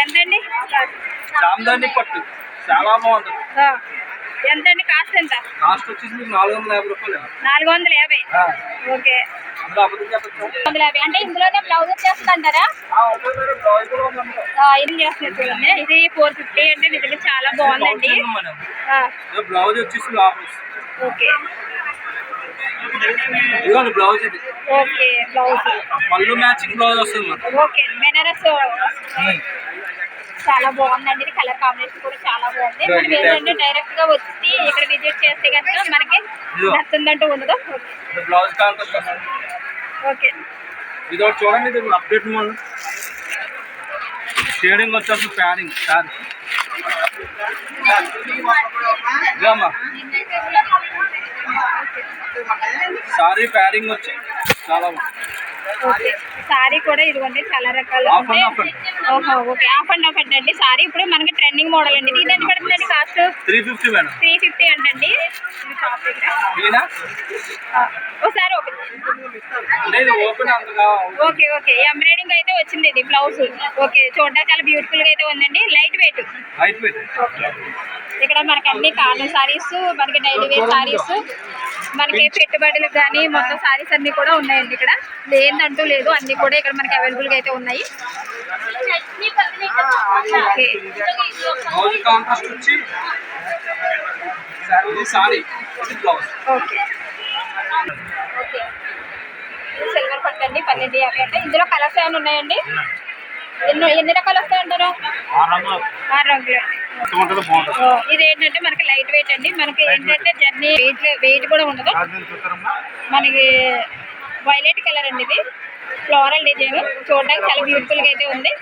ఎంతండి? జామదాని పట్టు. చాలా బాగుంటుంది ఎంతండి? కాస్ట్ ఎంత? కాస్ట్ వచ్చేసి మీకు నాలుగు వందల యాభై రూపాయలు. నాలుగు వందల యాభై. ఓకే. వందల యాభై. అంటే ఇందులోనే బ్లౌజ్ వచ్చేస్తుంది అంటారా ఇది చేస్తున్నారు చూడండి. ఇది ఫోర్ ఫిఫ్టీ అంటే నిజంగా చాలా బాగుందండి. బ్లౌజ్ వచ్చేసి. ఓకే. ఇదిగోండి బ్లౌజ్ ఇది. ఓకే బ్లౌజ్ పళ్ళు మ్యాచింగ్ బ్లౌజ్ వస్తుంది ఓకే బెనారస్. చాలా బాగుందండి. ఇది కలర్ కాంబినేషన్ కూడా చాలా బాగుంది. మనం ఏంటంటే డైరెక్ట్గా వచ్చి ఇక్కడ విజిట్ చేస్తే కనుక మనకి నచ్చిందంటూ ఉండదు ఓకే ఇది ఒకటి చూడండి ఇది అప్డేట్ మోడల్ షేడింగ్ వచ్చేసి ప్యాడింగ్ సారీ ప్యాడింగ్ వచ్చి చాలా సారీ కూడా ఇదిగోండి చాలా రకాలు ఓహో ఓకే. హాఫ్ అండ్ హాఫ్ అండి సారీ ఇప్పుడు మనకి ట్రెండింగ్ మోడల్ అండి. ఇది ఎంత పడుతుందండి cost three fifty madam. Three fifty అంటండి. ఒకసారి ఓపెన్ ఓకే ఓకే. ఎంబ్రాయిడింగ్ అయితే వచ్చింది ఇది బ్లౌజ్ ఓకే చూడడానికి చాలా బ్యూటిఫుల్గా అయితే ఉందండి. Light weight okay. ఇక్కడ మనకి అన్ని కాటన్ సారీస్ మనకి డైలీ వేర్ సారీస్ మనకి పెట్టుబడులకు కానీ మొత్తం సారీస్ అన్ని కూడా ఉన్నాయండి ఇక్కడ. లేదంటూ లేదు అన్ని కూడా ఇక్కడ మనకి అవైలబుల్గా అయితే ఉన్నాయి. ఓకే సిల్వర్ పట్టండి పన్నెండు యాభై అంటే. ఇందులో కలర్స్ ఏమైనా ఉన్నాయండి? ఎన్ని ఎన్ని రకాలు వస్తాయంటారా ఆరు రంగులు. ఇది ఏంటంటే మనకి లైట్ వెయిట్ అండి. మనకి ఏంటంటే జర్నీ వెయిట్ వెయిట్ కూడా ఉండదు. మనకి వైలెట్ కలర్ అండి ఇది. ఫ్లోరల్ డిజైన్ చూడడానికి చాలా బ్యూటిఫుల్గా అయితే ఉంది.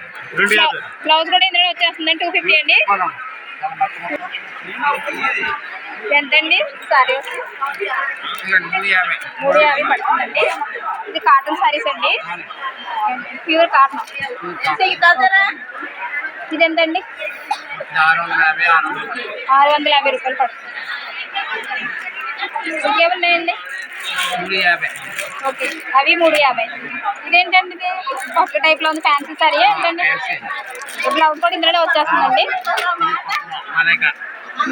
బ్లౌజ్ కూడా ఇందులో వచ్చేస్తుంది టూ ఫిఫ్టీ అండి. ఎంత అండి సారీ. మూడు యాభై పడుతుందండి. ఇది కాటన్ సారీస్ అండి. Pure cotton. ఇది ఎంత అండి ఆరు వందల యాభై రూపాయలు పడుతుంది. ఇంకేమున్నాయండి? ఓకే. అవి మూడు యాభై. ఇదేంటండి ఇది? పట్టు టైప్లో ఉంది. ఫ్యాన్సీ సారీ ఏంటండి? బ్లౌజ్ కూడా ఇందులోనే వచ్చేస్తుందండి.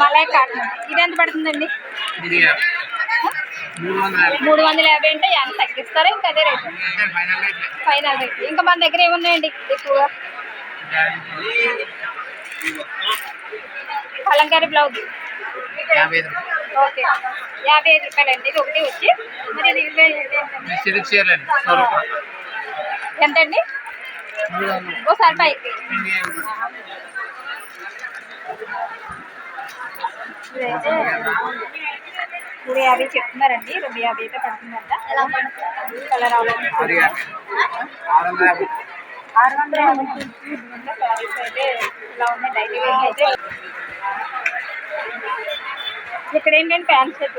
మలై కాటన్ ఇది ఎంత పడుతుందండి? మూడు వందల యాభై అంటే ఎంత? తగ్గిస్తారా ఇంకా అదే రేటు? ఫైనల్ రేట్ ఇంకా మన దగ్గర ఏమున్నాయండి ఎక్కువగా? కలంకారీ బ్లౌజ్. ఓకే. యాభై ఐదు రూపాయలు అండి. ఇది ఒకటి వచ్చి. మరి? ఎంతండి? ఓసారి పైకి ఇదైతే మూడు యాభై చెప్తున్నారండి. రెండు యాభై అయితే పడుతుందంట. కలర్ ఆరు వందల యాభై. సారీస్ అయితే ఇలా ఉన్నాయి. డైలీ వేర్ అయితే. ఇక్కడ ఏంటంటే ప్యాంట్ షర్ట్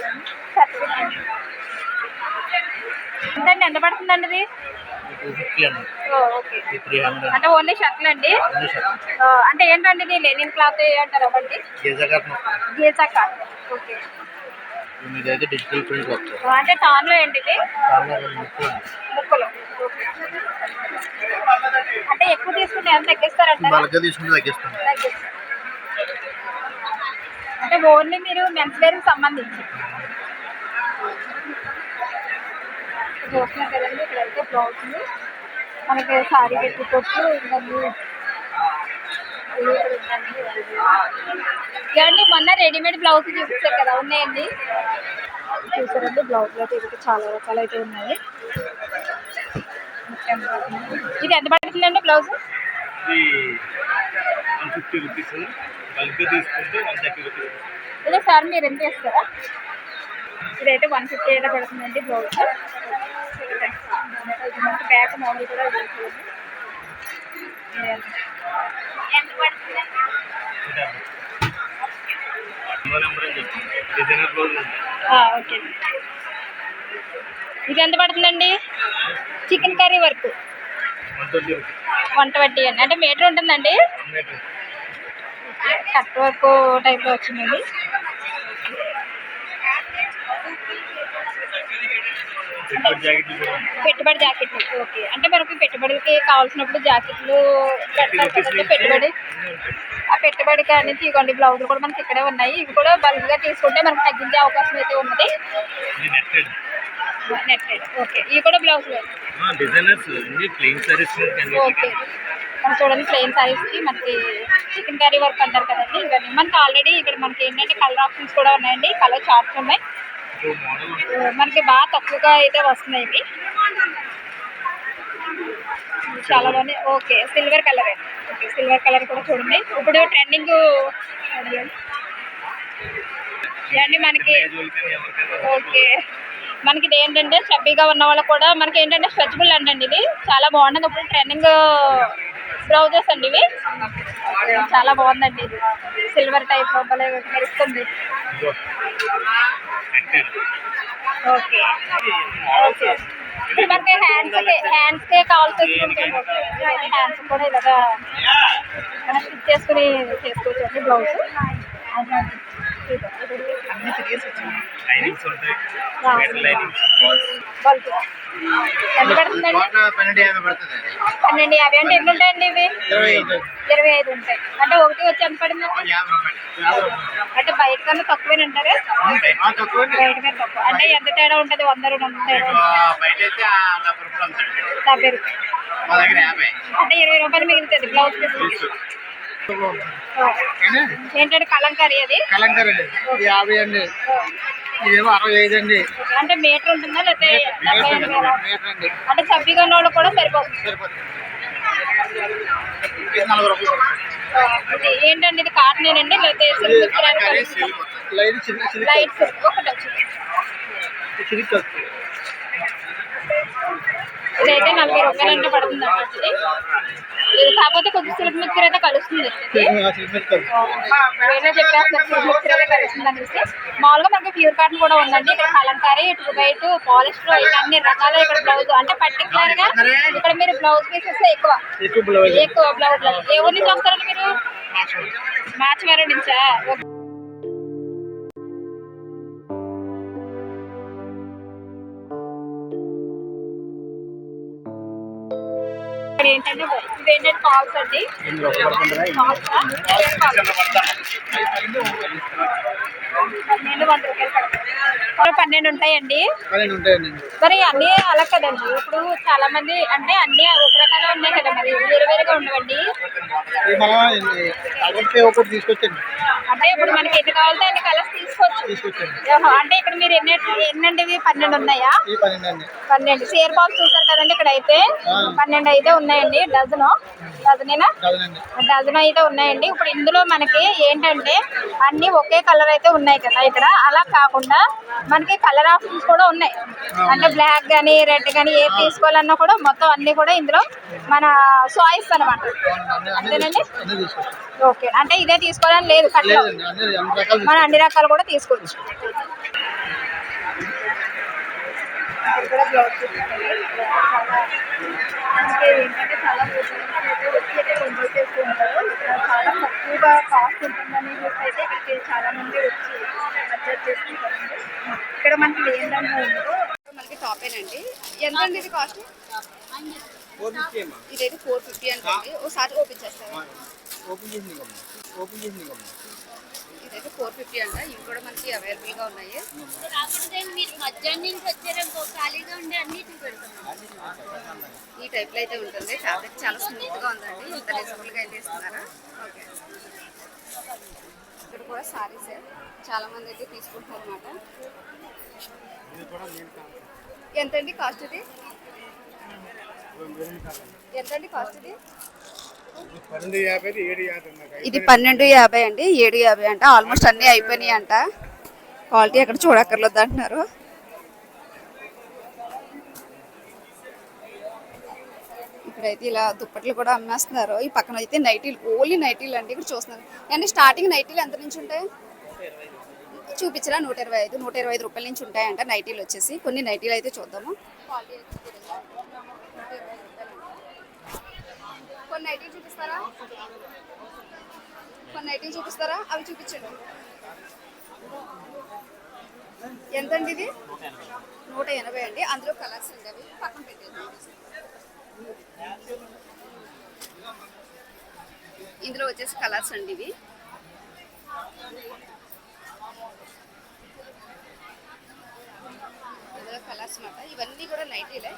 ఎంతండి ఎంత పడుతుందండి ఇది? ఓ, ఓకే. అంటే ఓన్లీ షర్ట్లు అండి? అంటే ఏంటండి ఇది లెనిన్ క్లాత్ అంటారు అవ్వండి గీజా కాట్ ఓకే. మీదైతే డిజిటల్ ప్రింట్ వస్తుంది. అంటే టాన్లో ఏంటి ముక్కలు. అంటే ఎక్కువ తీసుకుంటే ఎంత తగ్గిస్తారంటారా? బల్గా తీసుకుంటే తగ్గిస్తాం. అంటే ఓన్లీ మీరు మెన్స్ వేర్కి సంబంధించి. చూస్తున్నారు కదండి ఇక్కడైతే బ్లౌజులు మనకి సారీ పెట్టుకోవచ్చు ఇవన్నీ మొన్న రెడీమేడ్ బ్లౌజ్ చూపించారు కదా ఉన్నాయండి. చూసారండి బ్లౌజ్ అయితే ఇది చాలా రకాలు అయితే ఉన్నాయి. ఇది ఎంత పడుతుందండి blouse one fifty rupees bulk తీసుకుంటే వన్ థర్టీ రూపీస్ ఇదే సార్ మీరు ఎంత ఇస్తారా ఇదైతే వన్ ఫిఫ్టీ అయితే పడుతుందండి బ్లౌజ్ మోడల్ కూడా. ఎంత ఓకే ఇది ఎంత పడుతుందండి? Chicken curry work. One twenty rupees one twenty అండి. అంటే మీటర్ ఉంటుందండి? కట్ వర్క్ టైప్లో వచ్చిందండి. పెట్టుబడి జాకెట్లు ఓకే. అంటే మనకి పెట్టుబడికి కావాల్సినప్పుడు జాకెట్లు పెట్టుబడి ఆ పెట్టుబడి కానీ ఇవ్వండి బ్లౌజులు కూడా మనకి ఇక్కడే ఉన్నాయి. ఇవి కూడా బల్క్గా తీసుకుంటే మనకు తగ్గించే అవకాశం అయితే ఉన్నది. Netted netted okay. ఇవి కూడా బ్లౌజులు. Designers plain saris okay. మనం చూడండి ప్లెయిన్ సారీస్కి మనకి చికెన్ కర్రీ వర్క్ అంటారు కదండి. ఇవన్నీ మనకి ఆల్రెడీ ఇక్కడ మనకి ఏంటంటే కలర్ ఆప్షన్స్ కూడా ఉన్నాయండి. కలర్ చార్ట్స్ ఉన్నాయి. మనకి బాగా తక్కువగా అయితే వస్తున్నాయి ఇవి. చాలా బాగున్నాయి okay silver colour okay silver colour కూడా చూడండి. ఇప్పుడు ట్రెండింగ్ ఇవన్నీ మనకి. ఓకే. మనకి ఇది ఏంటంటే చబ్బీగా ఉన్న వాళ్ళు కూడా మనకి ఏంటంటే స్ట్రెచబుల్ అండి ఇది. చాలా బాగుంటుంది. ఇప్పుడు ట్రెండింగ్ బ్లౌజెస్ అండి ఇవి. చాలా బాగుందండి. సిల్వర్ టైప్ భలే మెరుస్తుంది. ఓకే. ఓకే మనకి హ్యాండ్స్ హ్యాండ్స్ కావాల్సి వచ్చింది హ్యాండ్స్ కూడా ఇలాగా మనం స్టిచ్ చేసుకుని చేసుకోవచ్చు అండి బ్లౌజ్. లైనింగ్స్ ఉంటాయి. లైనింగ్స్ ఎంత పడుతుందండి? పన్నెండు యాభై పడుతుంది. పన్నెండు యాభై అంటే ఎన్ని ఉంటాయండి ఇవి? ఇరవై ఐదు. ఉంటాయి. అంటే ఒకటి వచ్చి ఎంత పడింది అంటే బయట కన్నా తక్కువ అండి. బయట మీద తక్కువ. అంటే ఎంత తేడా ఉంటుంది? వంద రెండు వందల తేడా డెబ్బై రూపాయలు అంటే ఇరవై రూపాయలు మిగులుతుంది బ్లౌజ్ పీస్. ఏంటంటే కలంకారీ అది కలంకర్ అండి యాభై అండి ఇదేమో అరవై ఐదు అండి అంటే మీటర్ ఉంటుందా లేకపోతే అంటే చబ్బిగా ఉన్న వాళ్ళు కూడా సరిపోతుంది సరిపోతుంది ఇది ఏంటండి ఇది కాటన్ అండి లేకపోతే లైట్ చిన్న చిన్న లైట్ ఒకటి వచ్చింది వస్తుంది ఇదైతే నలభై రూపాయలు అంటే పడుతుంది అన్నమాట ఇది కాకపోతే కొద్ది సిల్క్ మిక్చర్ అయితే కలుస్తుంది వేరే చెప్పేస్తున్నారు సిల్క్ మిక్చర్ అయితే కలుస్తుంది అనేసి. మామూలుగా మనకి ప్యూర్ కాటన్ కూడా ఉందండి. ఇక్కడ Kalamkari two by two polyester ఇలా అన్ని రకాల ఇక్కడ బ్లౌజ్ అంటే పర్టికులర్గా ఇక్కడ మీరు బ్లౌజ్ పీసెస్ ఎక్కువ. ఎక్కువ బ్లౌజ్ ఏ? ఊరి నుంచి వస్తారండి మీరు? మాచివారం నుంచా? ఇక్కడ ఏంటంటే అండి? పన్నెండు వంద రూపాయలు పన్నెండు ఉంటాయండి మరి అన్నీ అలా కదండి ఇప్పుడు చాలా మంది అంటే అన్ని ఒక రకాల ఉన్నాయి కదా మరి వేరు వేరుగా ఉండవండి తీసుకొచ్చండి అంటే ఇప్పుడు మనకి ఎన్ని కావాలంటే అన్ని కలర్స్ తీసుకోవచ్చు. అంటే ఇక్కడ మీరు ఎన్ని ఎన్నండి ఇవి పన్నెండు ఉన్నాయా? పన్నెండు. షేర్ బాక్స్ చూసారు కదండి ఇక్కడ అయితే పన్నెండు అయితే ఉన్నాయండి. డజను. డజనేనా? డజన్ అయితే ఉన్నాయండి. ఇప్పుడు ఇందులో మనకి ఏంటంటే అన్ని ఒకే కలర్ అయితే ఉన్నాయి కదా ఇక్కడ. అలా కాకుండా మనకి కలర్ ఆప్షన్స్ కూడా ఉన్నాయి. అంటే బ్లాక్ కానీ రెడ్ కానీ ఏ తీసుకోవాలన్నా కూడా మొత్తం అన్ని కూడా ఇందులో మన చాయిస్ అనమాట అంతేనండి? ఓకే. అంటే ఇదే తీసుకోవాలని లేదు. కట్లో మనం అన్ని రకాలు కూడా తీసుకోవచ్చు ఏంటంటే చాలా ఊర్లలో అయితే వచ్చి అయితే కొనుగోలు చేస్తూ ఉంటారు ఇక్కడ చాలా తక్కువగా కాస్ట్ ఉంటుందని చెప్పి అయితే ఇక్కడికి చాలా మంది వచ్చి చేసుకుంటారండి ఇక్కడ మనకి ఉందో మనకి టాప్ ఎంత అండి ఇది కాస్ట్ ఇదైతే ఫోర్ ఫిఫ్టీ అంటే ఒకసారి ఓపెన్ చేస్తారా ఓపెన్ చేసి ఓపెన్ చేసి ఇదైతే ఫోర్ ఫిఫ్టీ అంట. ఇవి కూడా మనకి అవైలబుల్గా ఉన్నాయి. మీరు మధ్యాహ్నం నుంచి వచ్చారనుకో ఖాళీగా ఉండి అన్నిటిని పెడతాం. ఈ టైప్లో అయితే ఉంటుంది. ఫ్యాబ్రిక్ చాలా స్మూత్గా ఉందండి. ఇంత రీజనబుల్గా అయితే ఇస్తున్నారా? ఓకే ఇక్కడ కూడా సారీస్ చాలా మంది అయితే తీసుకుంటున్నారు అనమాట ఎంతండి కాస్ట్ ఇది? ఎంతండి కాస్ట్ ఇది? ఇది పన్నెండు యాభై అండి ఏడు యాభై అంట. ఆల్మోస్ట్ అన్నీ అయిపోయినాయి అంట. క్వాలిటీ అక్కడ చూడక్కర్లేదు అంటున్నారు. ఇక్కడైతే ఇలా దుప్పట్లు కూడా అమ్మేస్తున్నారు. ఈ పక్కన అయితే నైటీలు ఓన్లీ నైటీలు అండి ఇక్కడ చూస్తున్నారు. అండి స్టార్టింగ్ నైటీలు ఎంత నుంచి ఉంటాయి? చూపించరా? నూట ఇరవై ఐదు నూట ఇరవై ఐదు రూపాయల నుంచి ఉంటాయంట నైటీలు వచ్చేసి. కొన్ని నైటీలు అయితే చూద్దాము. క్వాలిటీ కొన్ని ఐటమ్ చూపిస్తారా? కొన్ని ఐటమ్ చూపిస్తారా? అవి చూపించండి. ఎంతండి ఇది? నూట ఎనభై అండి. అందులో కలర్స్ అండి అవి పక్కన పెట్టండి ఇందులో వచ్చేసి కలర్స్ అండి ఇవి. ఇందులో కలర్స్ అన్నమాట. ఇవన్నీ కూడా నైటీలే